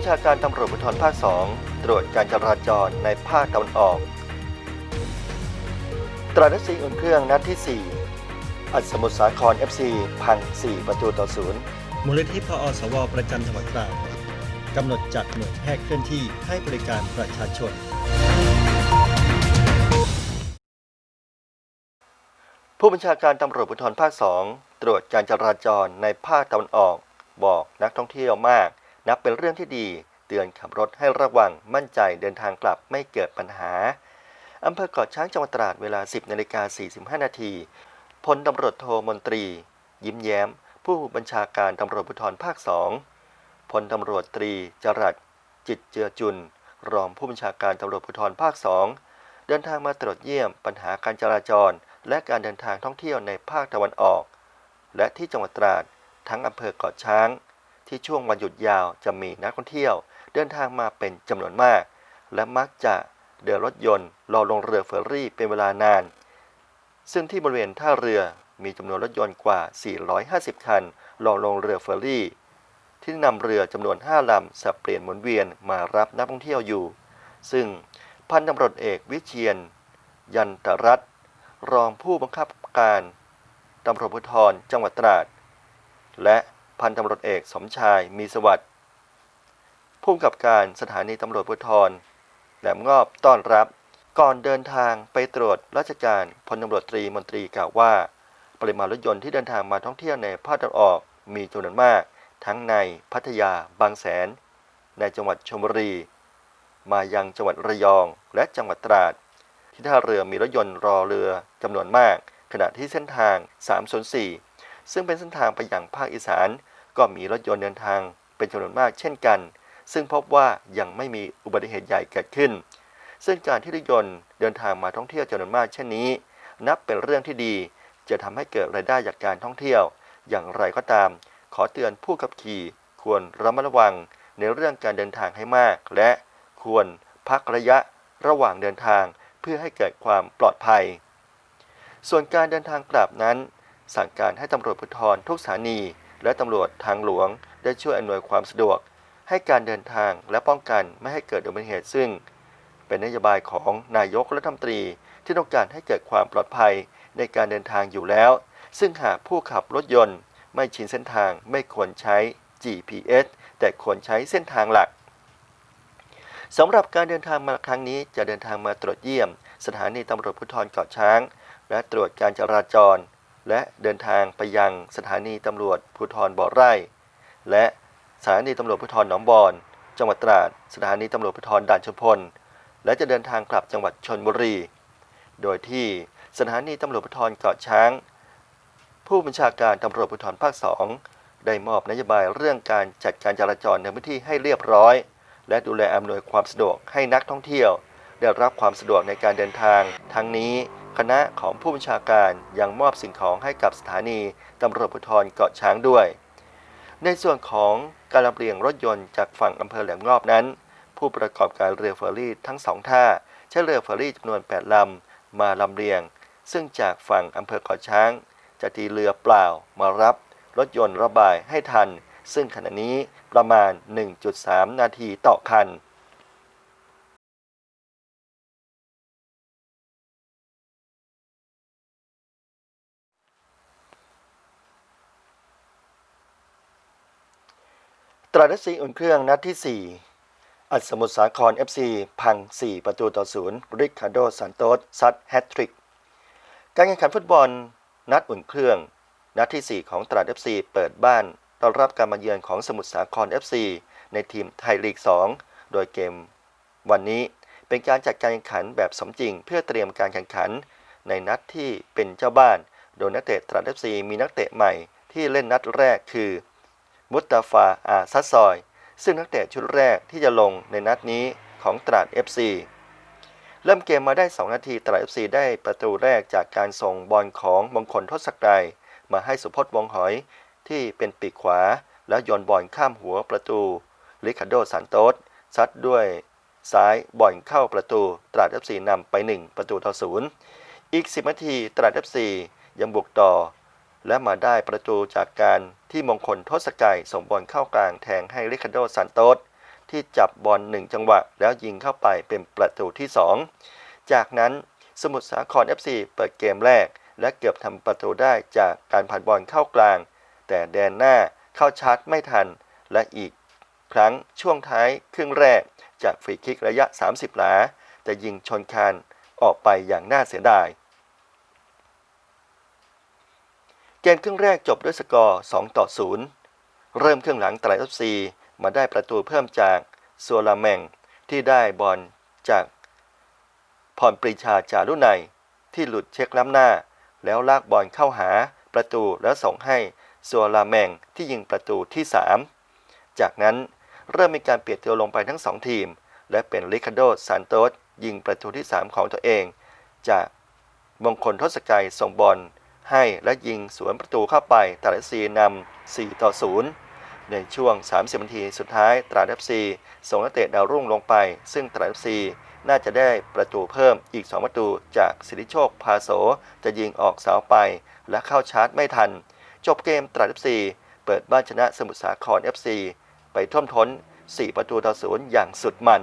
ญชาการตำรวจภูธรภาค 2 ตรวจการจราจรในภาคตะวันออก ตราดซีอุ่นเครื่องนัดที่ 4 อัดสมุทรสาคร FC พัง 4 ประตูต่อศูนย์มูลนิธิพอสว ประจำจังหวัดตราดกำหนดจัดหน่วยแพทย์เคลื่อนที่ให้บริการประชาชน ผู้บัญชาการตำรวจภูธรภาค 2 ตรวจการจราจรในภาคตะวันออก บอกนักท่องเที่ยวมาก นับเป็นเรื่องที่ดี เตือนขับรถให้ระวังมั่นใจเดินทางกลับไม่เกิดปัญหาอำเภอเกาะช้างจังหวัดตราดเวลา 10นาฬิกา45นาทีพลตำรวจโทมนตรี ยิ้มแย้ม ผู้บัญชาการตำรวจภูธรภาค2พลตำรวจตรีจรัสจิตเจือจุน รองผู้บัญชาการตำรวจภูธรภาค2เดินทางมาตรวจเยี่ยมปัญหาการจราจร และการเดินทางท่องเที่ยวในภาคตะวันออก และที่จังหวัดตราดทั้งอำเภอเกาะช้าง ที่ช่วงวันหยุดยาวจะมีนักท่องเที่ยว เดินทางมาเป็นจำนวนมาก และมักจะเดินรถยนต์รอลงเรือเฟอร์รี่เป็นเวลานาน ซึ่งที่บริเวณท่าเรือมีจำนวนรถยนต์กว่า 450 คันรอลงเรือเฟอร์รี่ ที่นำเรือจำนวน 5 ลำสับเปลี่ยนหมุนเวียนมารับนักท่องเที่ยวอยู่ ซึ่งพันตำรวจเอกวิเชียน ยันตรัตรองผู้บังคับการตำรวจภูธรจังหวัดตราด และ พันตำรวจเอกสมชายมีสวัสดิ์ผู้กำกับการสถานีตำรวจภูธรแหลมงอบต้อนรับ ก่อนเดินทางไปตรวจราชการพลตำรวจตรีมนตรีกล่าวว่า ปริมาณรถยนต์ที่เดินทางมาท่องเที่ยวในภาคตะวันออกมีจำนวนมาก ทั้งในพัทยาบางแสน ในจังหวัดชลบุรี มายังจังหวัดระยองและจังหวัดตราด ที่ท่าเรือมีรถยนต์รอเรือจำนวนมาก ขณะที่เส้นทาง 304 ซึ่งเป็นเส้นทางไปยังภาคอีสาน ก็มีรถยนต์เดินทางเป็นจำนวนมากเช่นกัน ซึ่งพบว่ายังไม่มีอุบัติเหตุใหญ่เกิดขึ้น ซึ่งการที่รถยนต์เดินทางมาท่องเที่ยวจำนวนมากเช่นนี้ นับเป็นเรื่องที่ดี จะทำให้เกิดรายได้จากการท่องเที่ยว อย่างไรก็ตาม ขอเตือนผู้ขับขี่ควรระมัดระวังในเรื่องการเดินทางให้มาก และควรพักระยะระหว่างเดินทางเพื่อให้เกิดความปลอดภัย ส่วนการเดินทางกลับนั้น สั่งการให้ตำรวจภูธรทุกสถานี และตำรวจทางหลวงได้ช่วยอำนวยความสะดวก ให้การเดินทางและป้องกันไม่ให้เกิดอุบัติเหตุซึ่ง เป็นนโยบายของนายกรัฐมนตรีที่ต้องการให้เกิดความปลอดภัยในการเดินทางอยู่แล้ว ซึ่งหากผู้ขับรถยนต์ ไม่ชินเส้นทางไม่ควรใช้ GPS แต่ควรใช้เส้นทางหลักสำหรับการเดินทางมาครั้งนี้จะเดินทางมาตรวจเยี่ยม สถานีตำรวจภูธรเกาะช้าง และตรวจการจราจร และเดินทางไปยังสถานีตำรวจภูธรบ่อไร่ และสถานีตำรวจภูธรหนองบอนจังหวัดตราด สถานีตำรวจภูธรด่านชุมพล และจะเดินทางกลับจังหวัดชนบุรี โดยที่สถานีตำรวจภูธรเกาะช้าง ผู้บัญชาการตำรวจภูธรภาค2ได้มอบนโยบายเรื่องการจัดการจราจรในพื้นที่ให้เรียบร้อย และดูแลอำนวยความสะดวกให้นักท่องเที่ยว ได้รับความสะดวกในการเดินทาง ทั้งนี้ คณะของผู้บัญชาการยังมอบสิ่งของให้กับสถานีตำรวจภูธรเกาะช้างด้วย ในส่วนของการลำเลียงรถยนต์จากฝั่งอำเภอแหลมงอบนั้น ผู้ประกอบการเรือเฟอร์รี่ทั้งสองท่าใช้เรือเฟอร์รี่จำนวน 8 ลำ มาลำเลียง ซึ่งจากฝั่งอำเภอเกาะช้าง จะตีเรือเปล่ามารับรถยนต์ระบายให้ทัน ซึ่งขณะนี้ประมาณ 1.3 นาทีต่อคัน ตราดซีอุ่นเครื่องนัดที่ 4 อัดสมุทรสาคร FC พัง 4 ประตูต่อศูนย์ริคาร์โดซันโตสซัดแฮตทริก การแข่งขันฟุตบอล นัดอุ่นเครื่อง นัดที่ 4 ของตราด FC เปิดบ้านต้อนรับการมาเยือนของสมุทรสาคร FC ในทีมไทยลีก 2 โดยเกม วันนี้เป็นการจัดการแข่งขันแบบสมจริง เพื่อเตรียมการแข่งขัน ในนัดที่เป็นเจ้าบ้าน โดยนักเตะตราด FC มีนักเตะใหม่ที่เล่นนัดแรกคือ มุตตาฟาอาซัดซอย ซึ่งนักเตะชุดแรกที่จะลงในนัดนี้ของตราด FC เริ่มเกมมาได้ 2 นาทีตราด FC ได้ประตูแรกจากการส่งบอลของมงคลทศกรัยมาให้สุพจน์วงหอยที่เป็นปีกขวา แล้วโยนบอลข้ามหัวประตูลิคาโดสันโตสซัดด้วยซ้ายบอลเข้าประตูตราด FC นำไป 1 ประตูต่อศูนย์อีก 10 นาทีตราด FC ยังบุกต่อ และมาได้ประตูจากการที่มงคลทศกัยส่งบอลเข้ากลางแทงให้ริคาโดซันโตสที่จับบอลหนึ่งจังหวะ แล้วยิงเข้าไปเป็นประตูที่ 2 จากนั้นสมุทรสาคร FC เปิดเกมแรก และเกือบทำประตูได้จากการผ่านบอลเข้ากลาง แต่แดนหน้าเข้าชาร์จไม่ทัน และอีกครั้งช่วงท้ายครึ่งแรกจากฟรีคิกระยะ 30 หลา แต่ยิงชนคานออกไปอย่างน่าเสียดาย เกมครึ่งแรกจบด้วยสกอร์ 2 ต่อ 0 เริ่มครึ่งหลังไตราดเอฟซีมาได้ประตูเพิ่มจากซัวลาแมงที่ได้บอลจากพรปรีชาจารุไนที่หลุดเช็คล้ำหน้า แล้วลากบอลเข้าหาประตูแล้วส่งให้ซัวลาแมงที่ยิงประตูที่ 3 จากนั้นเริ่มมีการเปลี่ยนตัวลงไปทั้งสองทีม และเป็นลิคาโดซานโตสยิงประตูที่ 3 ของตัวเอง จากมงคลทศกัยส่งบอล ให้และยิงสวนประตูเข้าไปตราดเอฟซีนำ4ต่อ 0 ในช่วง 30 นาทีสุดท้ายตราดเอฟซีส่งนักเตะดาวรุ่งลงไป ซึ่งตราดเอฟซีน่าจะได้ประตูเพิ่มอีก 2 ประตูจากสิทธิโชคพาโสจะยิงออกเสาไป และเข้าชาร์จไม่ทัน จบเกมตราดเอฟซีเปิดบ้านชนะสมุทรสาคร FC ไปท่วมท้น 4 ประตูต่อศูนย์อย่างสุดมัน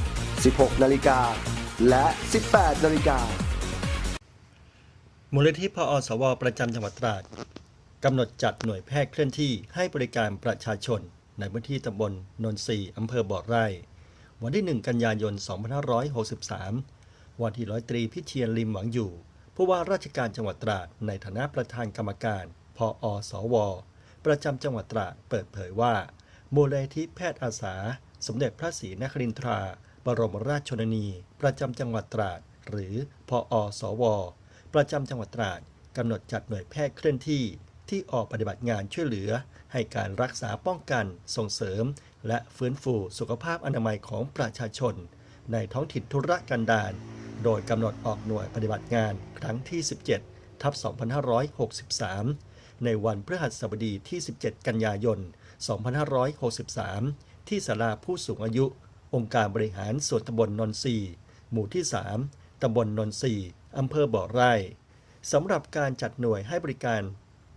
16 นาฬิกา และ 18 นาฬิกา มูลนิธิพอสว ประจำจังหวัดตราดกำหนดจัดหน่วยแพทย์เคลื่อนที่ให้บริการประชาชน ในพื้นที่ตำบลนนทรีอำเภอบ่อไร่ วันที่ 1 กันยายน 2563 วันที่ร้อยตรีพิเชียนลิมหวังอยู่ ผู้ว่าราชการจังหวัดตราดในฐานะประธานกรรมการพอสว ประจำจังหวัดตราดเปิดเผยว่ามูลนิธิแพทย์อาสา สมเด็จพระศรีนครินทรา บรมราชชนนี ประจำจังหวัดตราด หรือพอสว ประจำจังหวัดตราดกำหนดจัดหน่วยแพทย์เคลื่อนที่ที่ออกปฏิบัติงานช่วยเหลือ ให้การรักษาป้องกันส่งเสริม และฟื้นฟูสุขภาพอนามัยของประชาชน ในท้องถิ่นธุรกันดารโดยกำหนดออกหน่วยปฏิบัติงานครั้งที่ 17 ทับ 2563 ในวันพฤหัสบดีที่ 17 กันยายน 2563 ที่ศาลาผู้สูงอายุ องค์การบริหารส่วนตำบลนนทรีหมู่ที่ 3ตำบลนนทรีอำเภอบ่อไร่สำหรับการจัดหน่วยให้บริการ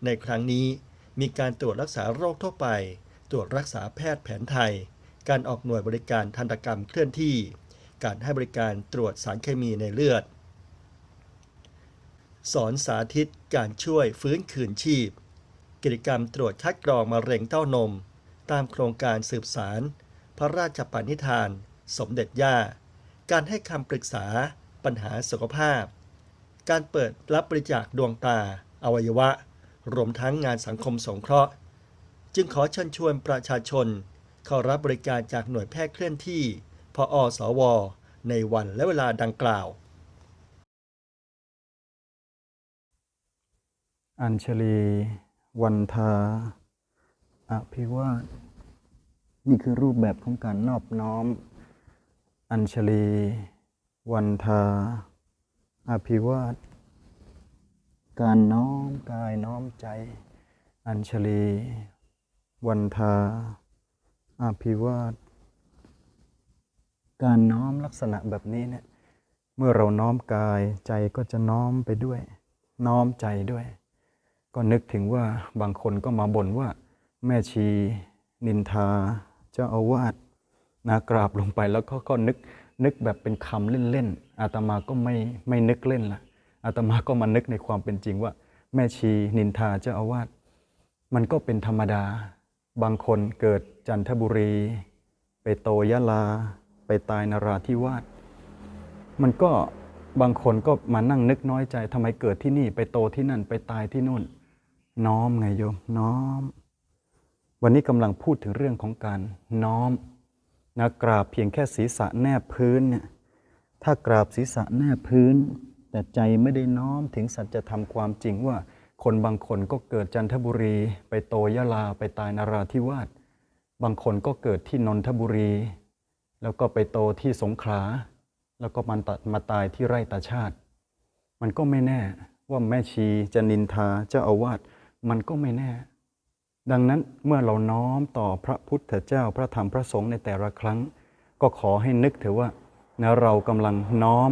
ในครั้งนี้มีการตรวจรักษาโรคทั่วไป ตรวจรักษาแพทย์แผนไทย การออกหน่วยบริการทันตกรรมเคลื่อนที่ การให้บริการตรวจสารเคมีในเลือด สอนสาธิตการช่วยฟื้นคืนชีพ กิจกรรมตรวจคัดกรองมะเร็งเต้านม ตามโครงการสืบสาร พระราชปณิธาน สมเด็จย่า การให้คำปรึกษาปัญหาสุขภาพ การเปิดรับบริจาคดวงตา อวัยวะ รวมทั้งงานสังคมสงเคราะห์ จึงขอเชิญชวนประชาชน เข้ารับบริการจากหน่วยแพทย์เคลื่อนที่ พออสว ในวันและเวลาดังกล่าว อัญชลี วันทาอภิวาท นี่คือรูปแบบของการนอบน้อม อัญชลี วันทาอาภิวาทการน้อมกายน้อมใจ อัญชลี วันทาอาภิวาทการน้อมลักษณะแบบนี้เนี่ยเมื่อเราน้อมกายใจก็จะน้อมไปด้วย น้อมใจด้วย ก็นึกถึงว่าบางคนก็มาบ่นว่า แม่ชีนินทา เจ้าอาวาสนะกราบลงไปแล้วก็ก็นึกนึกแบบเป็นคำเล่นๆอาตมาก็ไม่ไม่นึกเล่นละอาตมาก็มานึกในความเป็นจริงว่า แม่ชีนินทาเจ้าอาวาสมันก็เป็นธรรมดา บางคนเกิดจันทบุรี ไปโตยะลา ไปตายนราธิวาสมันก็บางคนก็มานั่งนึกน้อยใจทำไมเกิดที่นี่ไปโตที่นั่นไปตายที่นู่น น้อมไงโยมน้อม วันนี้กำลังพูดถึงเรื่องของการน้อมนะกราบเพียงแค่ศีรษะแนบพื้นเนี่ยถ้ากราบศีรษะแนบพื้น แต่ใจไม่ได้น้อมถึงสัจธรรมความจริงว่า คนบางคนก็เกิดจันทบุรี ไปโตยะลาไปตายนราธิวาสบางคนก็เกิดที่นนทบุรี แล้วก็ไปโตที่สงขลา แล้วก็มันมาตายที่ไร่ตาชาติ มันก็ไม่แน่ว่าแม่ชีจะนินทาเจ้าอาวาสมันก็ไม่แน่ ดังนั้นเมื่อเราน้อมต่อพระพุทธเจ้าพระธรรมพระสงฆ์ในแต่ละครั้ง ก็ขอให้นึกเถอะว่านะเรากำลังน้อม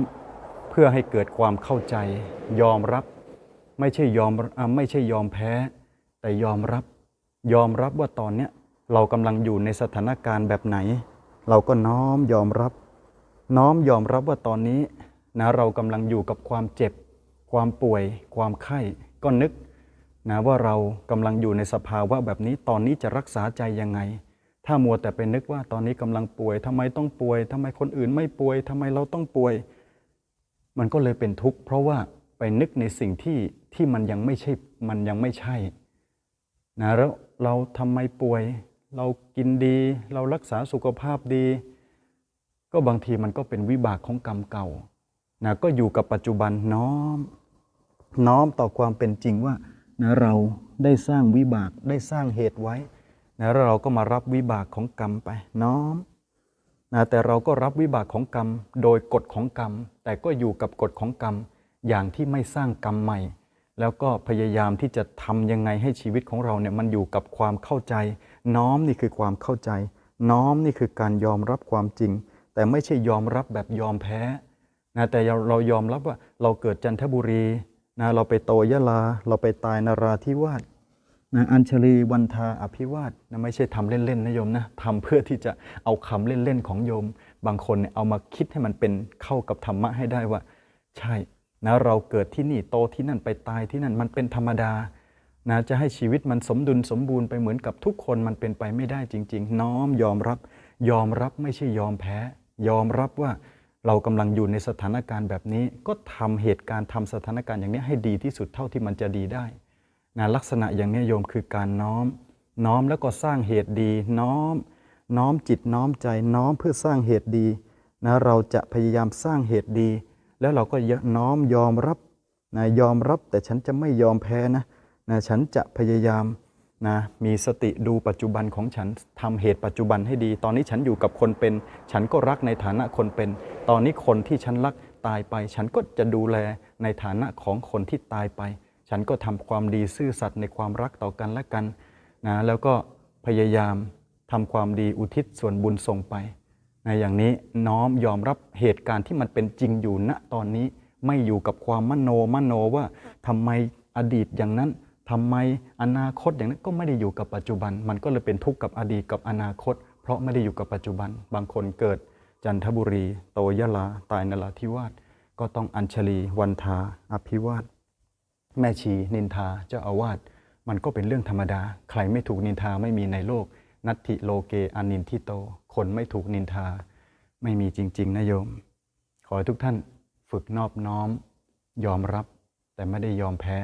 เพื่อให้เกิดความเข้าใจ ยอมรับ ไม่ใช่ยอมอไม่ใช่ยอมแพ้ แต่ยอมรับ ยอมรับว่าตอนเนี้ยเรากำลังอยู่ในสถานการณ์แบบไหน เราก็น้อมยอมรับ น้อมยอมรับว่าตอนนี้นะเรากำลังอยู่กับความเจ็บ ความป่วย ความไข้ก็นึก นะว่าเรากำลังอยู่ในสภาวะแบบนี้ตอนนี้จะรักษาใจยังไง ถ้ามัวแต่ไปนึกว่าตอนนี้กำลังป่วยทำไมต้องป่วยทำไมคนอื่นไม่ป่วยทำไมเราต้องป่วย มันก็เลยเป็นทุกข์เพราะว่าไปนึกในสิ่งที่ที่มันยังไม่ใช่มันยังไม่ใช่นะแล้วเราทำไมป่วย เรากินดี เรารักษาสุขภาพดี ก็บางทีมันก็เป็นวิบากของกรรมเก่านะก็อยู่กับปัจจุบันน้อม น้อมต่อความเป็นจริงว่า นะเราได้สร้างวิบากได้สร้างเหตุไว้นะแล้วเราก็มารับวิบากของกรรมไปน้อมนะแต่เราก็รับวิบากของกรรมโดยกฎของกรรม แต่ก็อยู่กับกฎของกรรมอย่างที่ไม่สร้างกรรมใหม่ แล้วก็พยายามที่จะทำยังไงให้ชีวิตของเราเนี่ยมันอยู่กับความเข้าใจ น้อมนี่คือความเข้าใจ น้อมนี่คือการยอมรับความจริง แต่ไม่ใช่ยอมรับแบบยอมแพ้นะแต่เรายอมรับว่าเราเกิดจันทบุรี นะเราไปโตยะลา เราไปตายนราธิวาสนะอัญชลีวันทาอภิวาสนะไม่ใช่ทำเล่นๆนะโยมนะทำเพื่อที่จะเอาคำเล่นๆของโยม บางคนเนี่ยเอามาคิดให้มันเป็นเข้ากับธรรมะให้ได้ว่า ใช่นะเราเกิดที่นี่โตที่นั่นไปตายที่นั่นมันเป็นธรรมดานะจะให้ชีวิตมันสมดุลสมบูรณ์ไปเหมือนกับทุกคนมันเป็นไปไม่ได้จริง ๆ น้อมยอมรับ ยอมรับไม่ใช่ยอมแพ้ ยอมรับว่า เรากำลังอยู่ในสถานการณ์แบบนี้ ก็ทำเหตุการณ์ทำสถานการณ์อย่างนี้ให้ดีที่สุดเท่าที่มันจะดีได้นะลักษณะอย่างนี้โยมคือการน้อม น้อมแล้วก็สร้างเหตุดี น้อม น้อมจิตน้อมใจน้อมเพื่อสร้างเหตุดีนะเราจะพยายามสร้างเหตุดี แล้วเราก็น้อมยอมรับนะยอมรับแต่ฉันจะไม่ยอมแพ้นะนะฉันจะพยายาม นะมีสติดูปัจจุบันของฉันทำเหตุปัจจุบันให้ดี ตอนนี้ฉันอยู่กับคนเป็น ฉันก็รักในฐานะคนเป็น ตอนนี้คนที่ฉันรักตายไป ฉันก็จะดูแลในฐานะของคนที่ตายไป ฉันก็ทำความดีซื่อสัตย์ในความรักต่อกันและกันนะแล้วก็พยายามทำความดีอุทิศส่วนบุญส่งไปในอย่างนี้น้อมยอมรับเหตุการณ์ที่มันเป็นจริงอยู่ณตอนนี้ไม่อยู่กับความมโนมโนว่าทำไมอดีตอย่างนั้น ทำไมอนาคตอย่างนั้นก็ไม่ได้อยู่กับปัจจุบัน มันก็เลยเป็นทุกข์กับอดีตกับอนาคต เพราะไม่ได้อยู่กับปัจจุบัน บางคนเกิดจันทบุรี โตยะลา ตายนราธิวาสก็ต้องอัญชลีวันทาอภิวาสแม่ชีนินทาเจ้าอาวาสมันก็เป็นเรื่องธรรมดา ใครไม่ถูกนินทาไม่มีในโลก นัตถิโลเกอนินทิโต คนไม่ถูกนินทา ไม่มีจริง ๆนะโยม ขอให้ทุกท่านฝึกนอบน้อม ยอมรับแต่ไม่ได้ยอมแพ้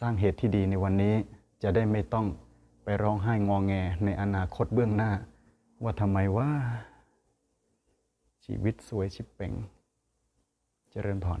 สร้างเหตุที่ดีในวันนี้จะได้ไม่ต้องไปร้องไห้งอแงในอนาคตเบื้องหน้า ว่าทำไมว่า ชีวิตสวยชิบเป่ง เจริญพร